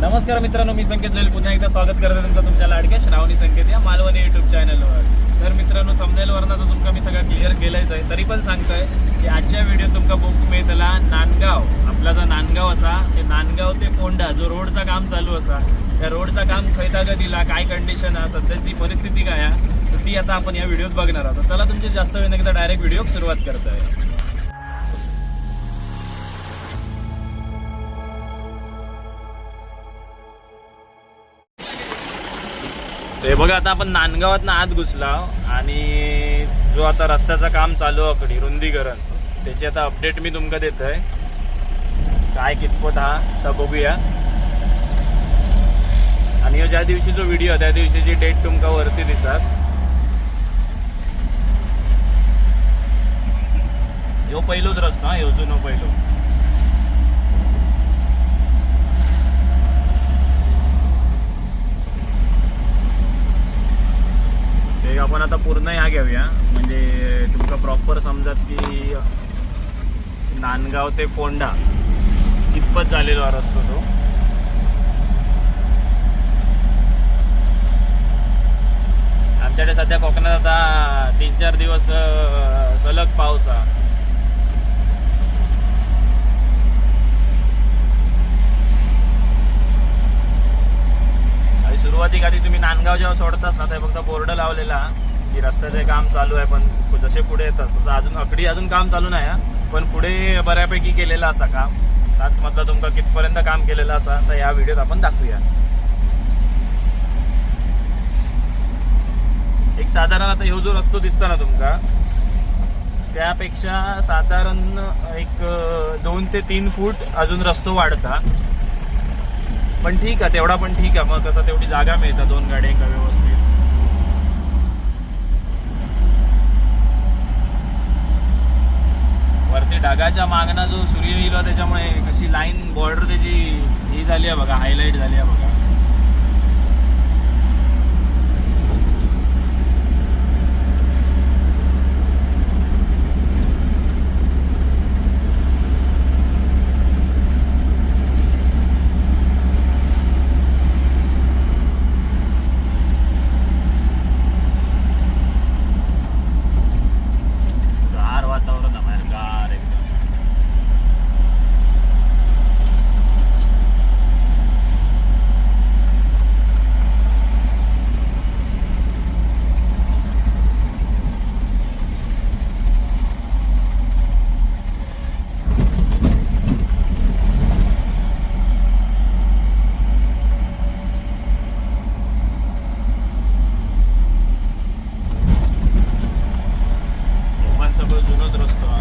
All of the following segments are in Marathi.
नमस्कार मित्रांनो मी संकेत जोईल. पुन्हा एकदा स्वागत करतो तुमचं तुमच्या लाडक्या श्रावणी संकेत या मालवणी युट्यूब चॅनलवर तर मित्रांनो थंबनेलवरनं तर तुमका मी सगळं क्लिअर केलंच आहे. तरी पण सांगतोय की आजच्या व्हिडिओ तुमका बुक मिळतला नांदगाव. आपला जो नांदगाव असा ते नांदगाव ते फोंडा जो रोडचा काम चालू असा त्या रोडचा काम खैता दिला काय कंडिशन आहे सध्याची परिस्थिती काय आहे तर ती आता आपण या व्हिडिओत बघणार आहोत. चला तुमची जास्त वेळ नाही डायरेक्ट व्हिडिओ सुरुवात करतोय. हे बघा आता आपण नांदगावात आत घुसला आणि जो आता रस्त्याचं काम चालू आहे अकडी रुंदीकरण त्याची आता अपडेट मी तुमका देत आहे काय कितपत हा तर बघूया. आणि ज्या दिवशी जो व्हिडिओ त्या दिवशीची डेट तुमका वरती दिसत. ह्यो पहिलोच रस्ता हा ह्यो जुनो पहिलो ते आपण आता पूर्ण ह्या घेऊया. म्हणजे तुमका प्रॉपर समजात की नांदगाव ते फोंडा कितपत झालेला रस्तो तो? आमच्याकडे सध्या कोकणात आता तीन चार दिवस सलग पाऊस हा. आणि सुरुवातीक आधी तुम्ही नांदगाव जेव्हा सोडतास ना ते फक्त बोर्ड लावलेला. की रस्त्याचे काम चालू आहे पण जसे पुढे येतात तसं अजून अकडी अजून काम चालू नाही हा. पण पुढे बऱ्यापैकी केलेलं असा काम. त्याच मधलं तुमका कितपर्यंत काम केलेलं असा तर या व्हिडिओत आपण दाखवूया. एक साधारण आता ह्यो जो रस्तो दिसतो ना तुमका त्यापेक्षा साधारण एक दोन ते तीन फूट अजून रस्तो वाढता. पण ठीक आहे तेवढा पण ठीक आहे मग कसं तेवढी जागा मिळतं दोन गाड्या एका व्यवस्थित. वरती ढगाच्या मागणा जो सूर्य येईल त्याच्यामुळे कशी लाईन बॉर्डर त्याची ही झाली आहे बघा हायलाईट झाली आहे बघा गार वातावरण आहे बाहेर गार एकदम हे पण सगळं जुनच रस्तो हा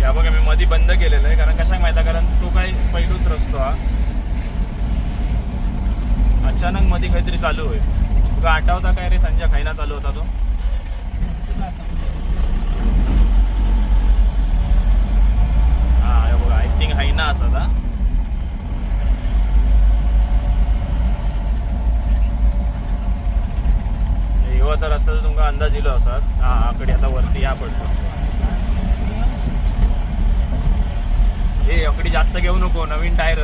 या बघा मी मध्ये बंद केलेलं आहे कारण कशाक माहिती आहे? कारण तो काय पहिलोच रस्तो हा अचानक मध्ये काहीतरी चालू होईल तुका आठवता काय रे? संजय खायला चालू होता तो. हा बघा आय थिंक हैना असा था ह्यो आता रस्त्याचा तुमका अंदाज येलो असत हा आकडे आता वरती या पडतो. हे अकडी जास्त घेऊ नको. नवीन टायर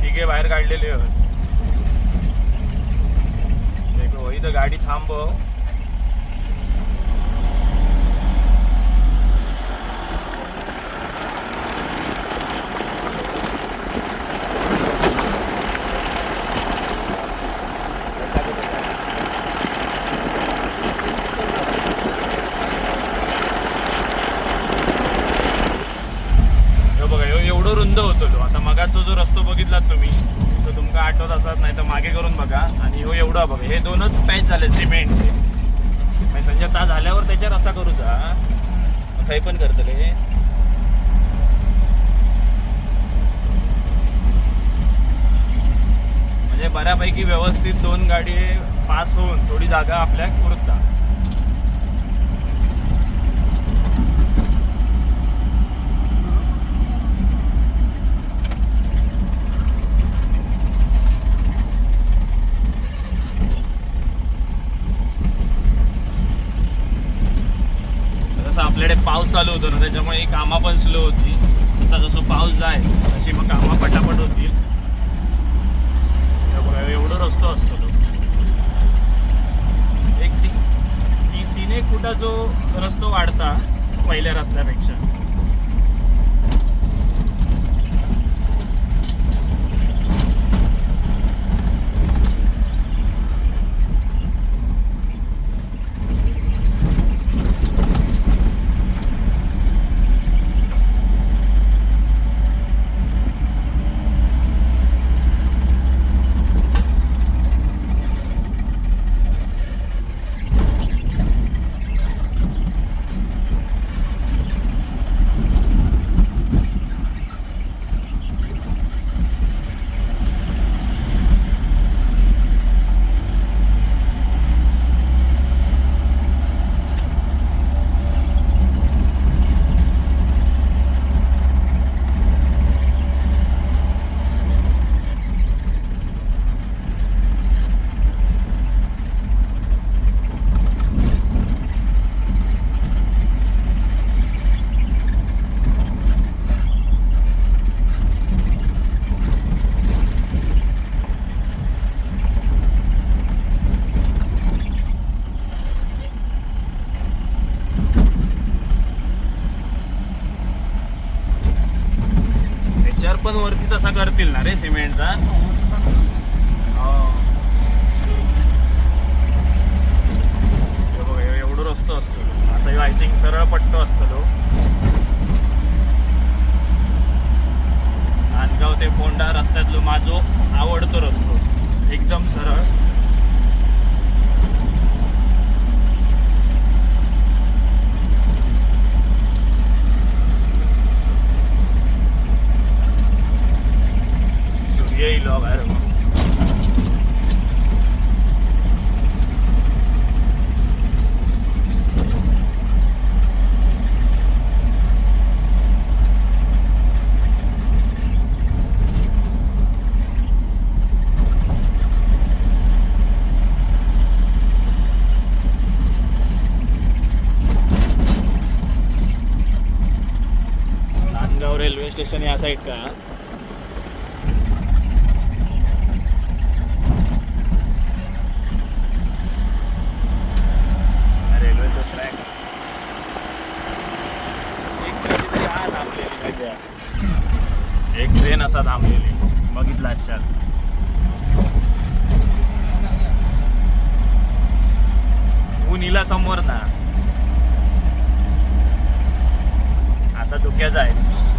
शिगे बाहेर काढलेले तिथं गाडी थांबव हे बघा ह्यो एवढं रुंद होतो तो आता मगाचा जो रस्तो बघितलात तुम्ही तो तुमका आठवत असत नाही तर मागे करून बघा. आणि हो एवढा बघा. हे दोनच पॅच झाले सिमेंटचे. म्हणजे संजय ता झाल्यावर त्याच्यावर असा करूचा मग थंय पण करतले म्हणजे बऱ्यापैकी व्यवस्थित दोन गाडी पास होऊन थोडी जागा आपल्या उरता पाऊस चालू होतो ना त्याच्यामुळे कामं पण स्लो होती. आता जसं पाऊस जाय तशी मग कामं पटापट होतील. हे एवढं रस्तो असतो तो. एक ती ती- तीन एक फुटा जो रस्तो वाढता पहिल्या रस्त्यापेक्षा त्याच्यावर पण वरती तसा ना रे सिमेंटचा. हो. बघा, एवढं रस्तो असतो. आता आय थिंक सरळ पट्टो असतो तो. नांदगाव ते फोंडा रस्त्यातलो माझो आवडतो रस्तो. एकदम सरळ. सूर्य येईल हो नांदगाव रेल्वे स्टेशन या साईड का रेल्वेचं ट्रॅक एक कधीतरी हा थांबलेली माहिती एक ट्रेन असा थांबलेली. बघितला असाल. उनीला समोर ना. आता धुक्याचा आहे.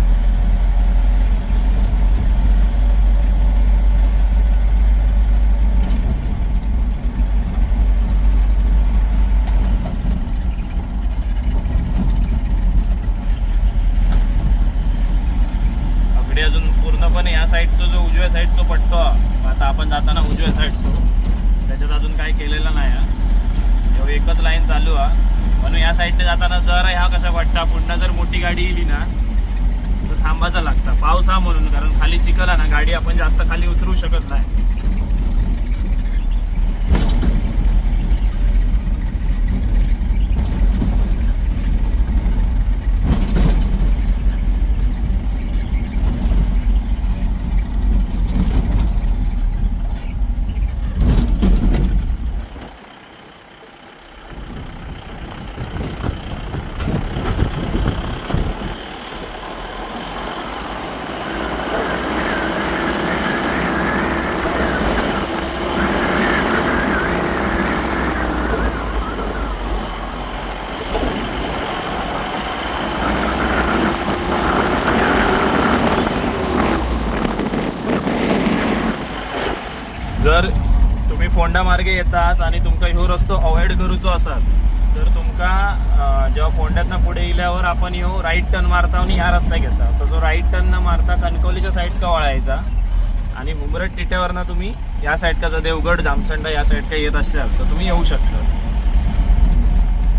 इकडे अजून पूर्णपणे या साईडचा जो उजव्या साईडचा पट्टो आता आपण जाताना उजव्या साईडचो. त्याच्यात अजून काय केलेलं नाही हा. एकच लाईन चालू हा म्हणून या साईडने जाताना जरा ह्या कशा वाटतं पुन्हा जर मोठी गाडी येली ना तर थांबायचं लागतं. पाऊस हा म्हणून कारण खाली चिखल आहे ना गाडी आपण जास्त खाली उतरू शकत नाही जर तुम्ही फोंडा मार्गे येतास आणि तुमका ह्यो रस्तो अवॉइड करूचो असाल तर तुमका जेव्हा फोंड्यातनं पुढे येल्यावर आपण ह्यो राईट टर्न मारता आणि ह्या रस्ता घेता. तर तो राईट टर्न न मारता कणकवलीच्या साईड का वळायचा? आणि उमरट टिट्यावरनं तुम्ही या साईड का जर देवगड जामसंडा या साईड का येत असाल तर तुम्ही येऊ शकतास.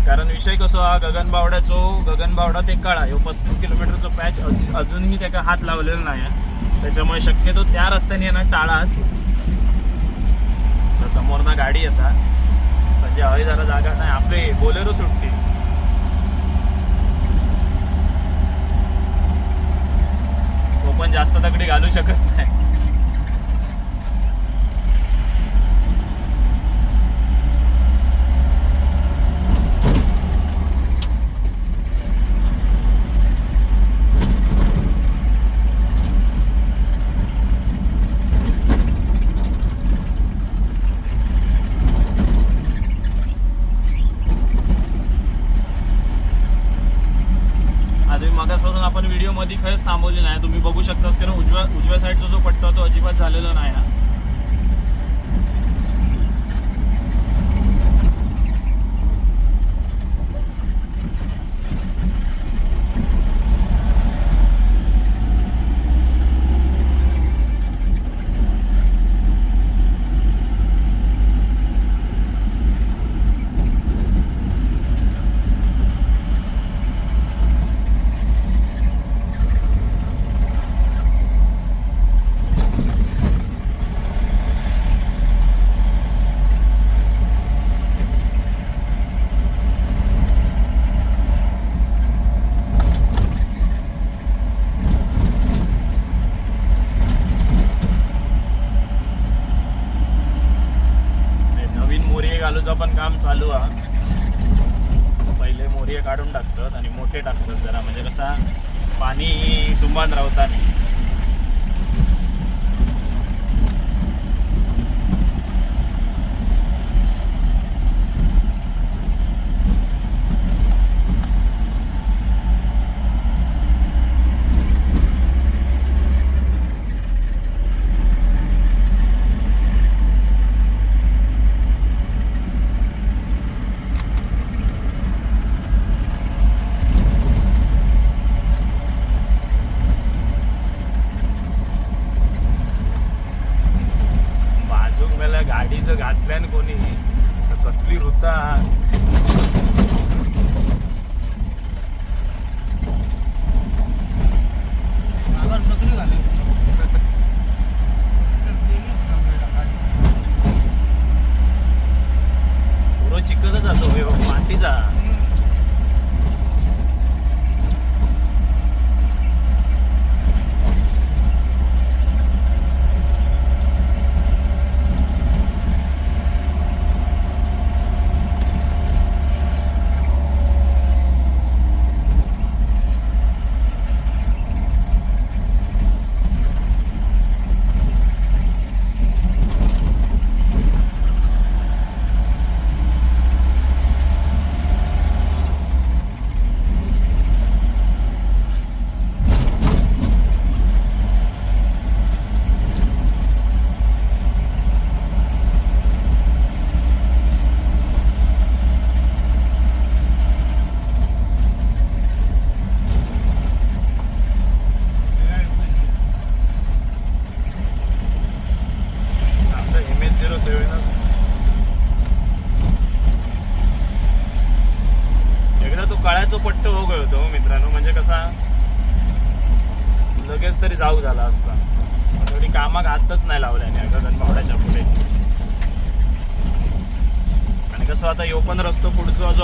कारण विषय कसो हा गगनबावड्याचो गगनबावडा ते कळा ह्यो पस्तीस किलोमीटरचो पॅच अजूनही त्याका हात लावलेला नाही आहे. त्याच्यामुळे शक्यतो त्या रस्त्याने ना टाळात समोरनं गाडी येतात. संजय हवी जरा जागा नाही. आपले बोलेरो सुटते. तो पण जास्त दगडी घालू शकत नाही. खरंच थांबवले नाही तुम्ही बघू शकतास कारण उजव्या उजव्या साईडचा जो पट्टा तो अजिबात झालेला नाही हा.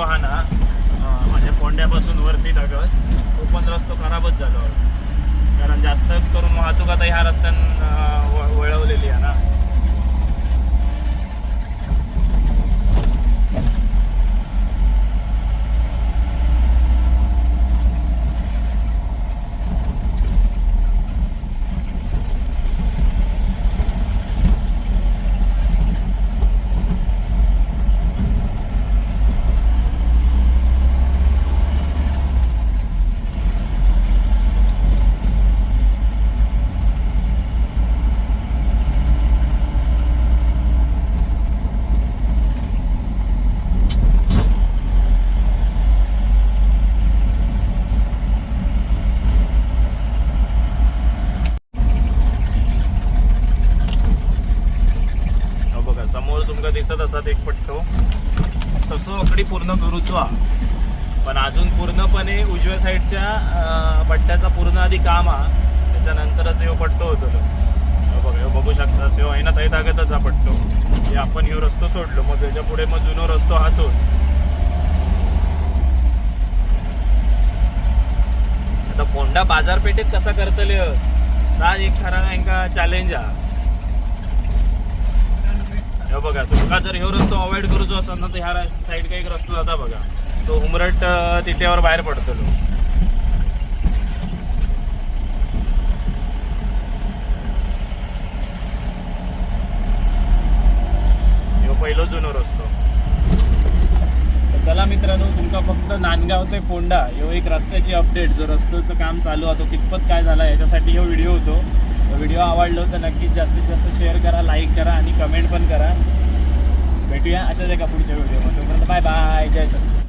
पुढचा हा. ना म्हणजे पोंड्यापासून वरती दगड तो पण रस्तो खराबच झालो. कारण जास्त करून वाहतूक आता ह्या रस्त्यानं व- वळवलेली आहे ना हो बघा समोर तुमका दिसत असत एक पट्टो तसो अकडी पूर्ण करूचो हा पण अजून पूर्णपणे उजव्या साईडच्या पट्ट्याचा पूर्ण आधी काम हा. त्याच्यानंतरच हे पट्टो होतो तो. हो बघा बघू शकता हो आहे ना तागतच हा पट्टो. हे आपण ह्यो रस्तो सोडलो मग त्याच्या पुढे मग जुनो रस्तो हा तोच. आता फोंडा बाजारपेठेत कसा करतले ना एक खरा हांका चॅलेंज हा. हे बघा तुमका जर ह्यो रस्तो अवॉइड करूचो असेल ना तर ह्या साईडका एक रस्तो जाता बघा. तो उमरट तिथेवर बाहेर पडतो ह्यो पहिलो जुनो रस्तो चला मित्रांनो तुमका फक्त नांदगाव ते फोंडा ह्यो एक रस्त्याची अपडेट जो रस्त्याचं काम चालू आहे तो कितपत काय झाला याच्यासाठी ह्यो व्हिडिओ होतो. व्हिडिओ आवडलो तर नक्कीच जास्तीत जास्त शेअर करा लाईक करा आणि कमेंट पण करा. भेटूया अशाच एका पुढच्या व्हिडिओमध्ये बाय बाय जय सर